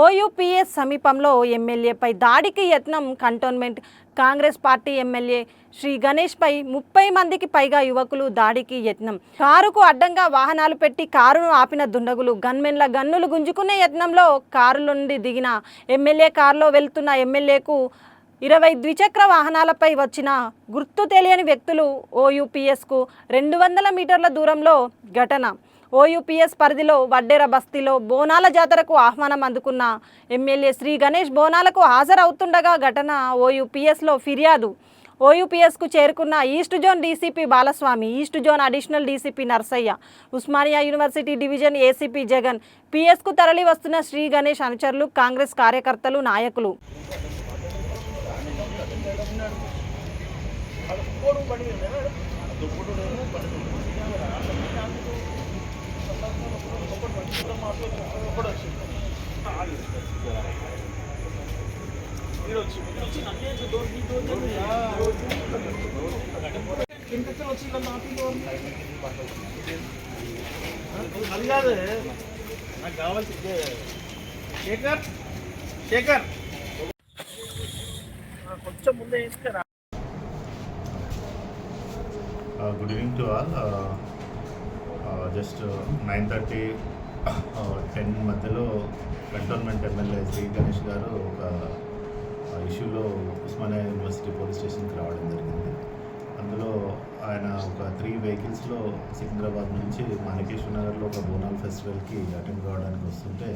ఓయూపీఎస్ సమీపంలో ఎమ్మెల్యేపై దాడికి యత్నం cantonment. Congress party MLA Shri గణేష్పై ముప్పై మందికి పైగా యువకులు దాడికి యత్నం. కారుకు అడ్డంగా వాహనాలు పెట్టి కారును ఆపిన దుండగులు గన్మెన్ల గన్నులు గుంజుకునే యత్నంలో కారు నుండి దిగిన ఎమ్మెల్యే కారులో వెళ్తున్న ఎమ్మెల్యేకు ఇరవై ద్విచక్ర వాహనాలపై వచ్చిన గుర్తు తెలియని వ్యక్తులు ఓయూపీఎస్కు రెండు వందల మీటర్ల దూరంలో ఘటన. ఓయూపీఎస్ పరిధిలో వడ్డేర బస్తీలో బోనాల జాతరకు ఆహ్వానం అందుకున్న ఎమ్మెల్యే శ్రీ గణేష్ బోనాలకు హాజరవుతుండగా ఘటన ఓయూపీఎస్లో ఫిర్యాదు. ఓయూపీఎస్కు చేరుకున్న east zone DCP Balaswamy east zone additional DCP Narsaiah Osmania university division ACP Jagan పిఎస్కు తరలి వస్తున్న శ్రీ గణేష్ అనుచరులు కాంగ్రెస్ కార్యకర్తలు నాయకులు. అది కాదు నాకు కావాల్సిందే శేఖర్ శేఖర్ కొంచెం ముందే వేసుకురా good evening to all. Just nine thirty ten మధ్యలో కంటోన్మెంట్ ఎమ్మెల్యే శ్రీ గణేష్ గారు ఒక ఇష్యూలో ఉస్మానియా యూనివర్సిటీ పోలీస్ స్టేషన్కి రావడం జరిగింది. అందులో ఆయన ఒక త్రీ వెహికల్స్లో సికింద్రాబాద్ నుంచి మాణికేశ్వర నగర్లో ఒక బోనాల్ ఫెస్టివల్కి అటెండ్ కావడానికి వస్తుంటే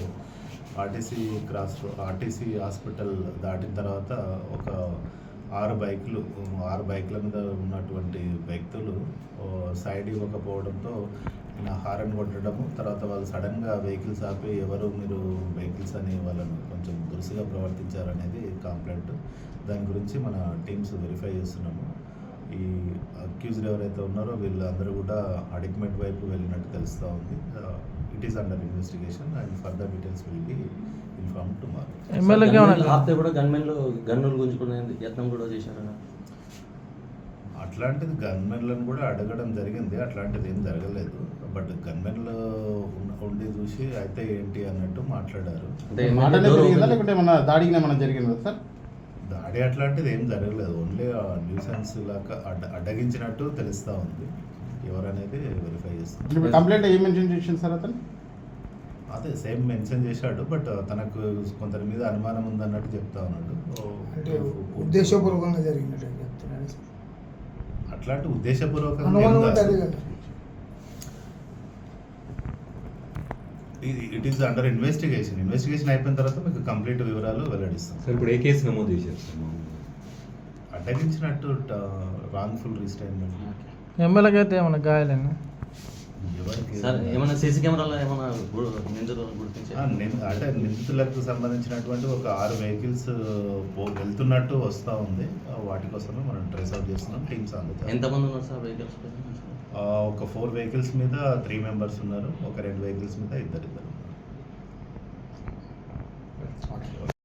ఆర్టీసీ క్రాస్ ఆర్టీసీ హాస్పిటల్ దాటిన తర్వాత ఒక ఆరు బైకులు ఆరు బైకుల మీద ఉన్నటువంటి వ్యక్తులు సైడ్ ఇవ్వకపోవడంతో ఈయన హారన్ కొట్టడము తర్వాత వాళ్ళు సడన్గా వెహికల్స్ ఆపి ఎవరు మీరు వెహికల్స్ అని వాళ్ళను కొంచెం దురుసుగా ప్రవర్తించారనేది కంప్లైంట్. దాని గురించి మన టీమ్స్ వెరిఫై చేస్తున్నాము. ఈ అక్యూజ్డ్ ఎవరైతే ఉన్నారో వీళ్ళందరూ కూడా అడిక్మెంట్ వైపు వెళ్ళినట్టు తెలుస్తూ ఉంది. It is under investigation and further details will be inform tomorrow ఆపితే కూడా గన్మెన్లు గన్నులు గుంజుకునే యత్నం కూడా చేశారన్న అట్లాంటిది గన్మెన్లను కూడా అడగడం జరిగింది. అట్లాంటిది ఏం జరగలేదు. బట్ గన్మెన్లు ఉండి చూసి అయితే ఏంటి అన్నట్టు మాట్లాడారు. లేకుంటే ఏమన్నా దాడికి ఏమన్నా జరిగిందా సార్? దాడి అట్లాంటిది ఏం జరగలేదు. ఓన్లీ న్యూసెన్స్ లాగా అడ్డ అడ్డగించినట్టు తెలుస్తూ ఉంది. ఎవరనేది వెరిఫై చేస్తాం ఇప్పుడు కంప్లైంట్ ఏం మెన్షన్ చేసింది సార్ అతను? అదే సేమ్ మెన్షన్ చేశాడు. బట్ తనకు కొందరి మీద అనుమానం ఉందన్నట్టు చెప్తా ఉన్నాడు. అంటే ఉద్దేశపూర్వకంగా జరిగినట్టు చెప్తున్నాను సార్. అట్లాంటి ఉద్దేశపూర్వకంగా it is under investigation investigation అయిపోయిన తర్వాత మీకు కంప్లీట్ వివరాలు వెల్లడిస్తాం. సార్ ఇప్పుడు ఏ కేసు నమోదు చేశారు సార్? అడ్డగించినట్టు రాంగ్ఫుల్ రిస్టైన్మెంట్ ఎమ్మెల్యేకి అయితే ఏమన్నా గాయాలేనా? ఎవరికి సార్ ఏమైనా సీసీ కెమెరాలో ఏమైనా గుర్తించారు అంటే నిందితులకు సంబంధించినటువంటి ఒక ఆరు వెహికల్స్ వెళ్తున్నట్టు వస్తూ ఉంది. ఆ, వాటి కోసమే మనం ట్రేస్ అవుట్ చేస్తున్నాం. టీమ్స్ అందుతాయి ఎంతమంది ఉన్నారు సార్ వెహికల్స్ ఒక ఫోర్ వెహికల్స్ మీద త్రీ మెంబర్స్ ఉన్నారు. ఒక రెండు వెహికల్స్ మీద ఇద్దరు ఇద్దరు ఉన్నారు.